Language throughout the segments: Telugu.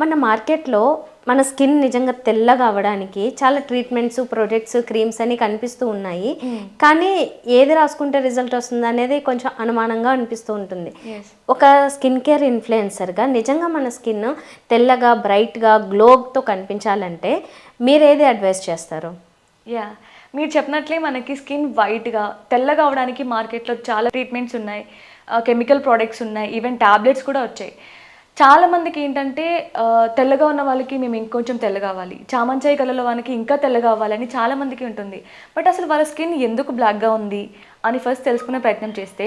మన మార్కెట్లో మన స్కిన్ నిజంగా తెల్లగా అవ్వడానికి చాలా ట్రీట్మెంట్స్ ప్రొడక్ట్స్ క్రీమ్స్ అని కనిపిస్తూ ఉన్నాయి. కానీ ఏది రాసుకుంటే రిజల్ట్ వస్తుంది అనేది కొంచెం అనుమానంగా అనిపిస్తూ ఉంటుంది. ఒక స్కిన్ కేర్ ఇన్ఫ్లుయెన్సర్గా నిజంగా మన స్కిన్ తెల్లగా బ్రైట్గా గ్లోతో కనిపించాలంటే మీరు ఏది అడ్వైస్ చేస్తారు? యా మీరు చెప్పినట్లే మనకి స్కిన్ వైట్గా తెల్లగా అవడానికి మార్కెట్లో చాలా ట్రీట్మెంట్స్ ఉన్నాయి. కెమికల్ ప్రోడక్ట్స్ ఉన్నాయి. ఈవెన్ టాబ్లెట్స్ కూడా వచ్చాయి. చాలా మందికి ఏంటంటే తెల్లగా ఉన్న వాళ్ళకి మేము ఇంకొంచెం తెల్ల కావాలి చామంచాయి కలర్లో వాళ్ళకి ఇంకా తెల్లగా అవ్వాలని చాలా మందికి ఉంటుంది. బట్ అసలు వాళ్ళ స్కిన్ ఎందుకు బ్లాక్గా ఉంది అని ఫస్ట్ తెలుసుకునే ప్రయత్నం చేస్తే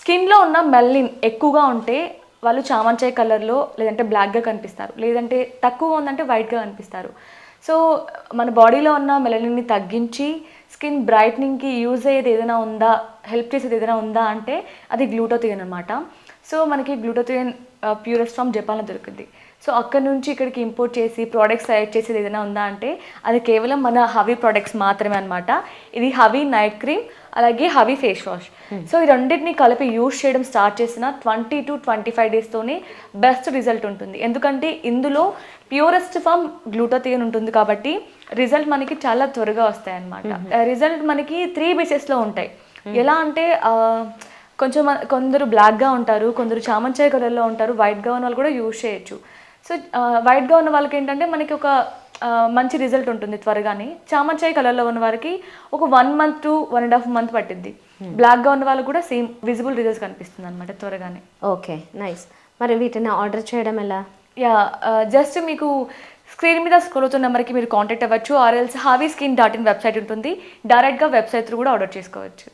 స్కిన్లో ఉన్న మెల్లిన్ ఎక్కువగా ఉంటే వాళ్ళు చామంచాయి కలర్లో లేదంటే బ్లాక్గా కనిపిస్తారు. లేదంటే తక్కువ ఉందంటే వైట్గా కనిపిస్తారు. సో మన బాడీలో ఉన్న మెలనిన్ని తగ్గించి స్కిన్ బ్రైట్నింగ్కి యూజ్ అయ్యేది ఏదైనా ఉందా హెల్ప్ చేసేది ఏదైనా ఉందా అంటే అది గ్లూటోథియన్ అనమాట సో మనకి గ్లూటోథియన్ ప్యూరెస్ట్ ఫామ్ జపాన్లో దొరుకుతుంది సో అక్కడ నుంచి ఇక్కడికి ఇంపోర్ట్ చేసి ప్రోడక్ట్స్ తయారు చేసేది ఏదైనా ఉందా అంటే అది కేవలం మన హవీ ప్రోడక్ట్స్ మాత్రమే అనమాట ఇది హవీ నైట్ క్రీమ్ అలాగే హవీ ఫేస్ వాష్ సో ఈ రెండింటిని కలిపి యూజ్ చేయడం స్టార్ట్ చేసిన ట్వంటీ టు ట్వంటీ ఫైవ్ డేస్తోనే బెస్ట్ రిజల్ట్ ఉంటుంది. ఎందుకంటే ఇందులో ప్యూరెస్ట్ ఫామ్ గ్లూటోథియన్ ఉంటుంది కాబట్టి రిజల్ట్ మనకి చాలా త్వరగా వస్తాయి అనమాట రిజల్ట్ మనకి త్రీ బేసెస్లో ఉంటాయి. ఎలా అంటే ఆ, కొంచెం కొందరు బ్లాక్గా ఉంటారు కొందరు చామంచాయ కలర్లో ఉంటారు వైట్గా ఉన్న వాళ్ళు కూడా యూజ్ చేయొచ్చు. సో వైట్గా ఉన్న వాళ్ళకి ఏంటంటే మనకి ఒక మంచి రిజల్ట్ ఉంటుంది త్వరగానే. చామంచాయ కలర్లో ఉన్న వారికి ఒక one month to one and half month పట్టింది బ్లాక్గా ఉన్న వాళ్ళకి కూడా సేమ్ విజిబుల్ రిజల్ట్స్ కనిపిస్తుంది అనమాట త్వరగానే. ఓకే నైస్ మరి వీటిని ఆర్డర్ చేయడం ఎలా? యా జస్ట్ మీకు స్క్రీన్ మీద స్క్రోల్ అవుతున్న నెంబర్కి మీరు కాంటాక్ట్ అవ్వచ్చు ఆర్ఎల్స్ heavy skin dot in website ఉంటుంది. డైరెక్ట్గా వెబ్సైట్ త్రూ కూడా ఆర్డర్ చేసుకోవచ్చు.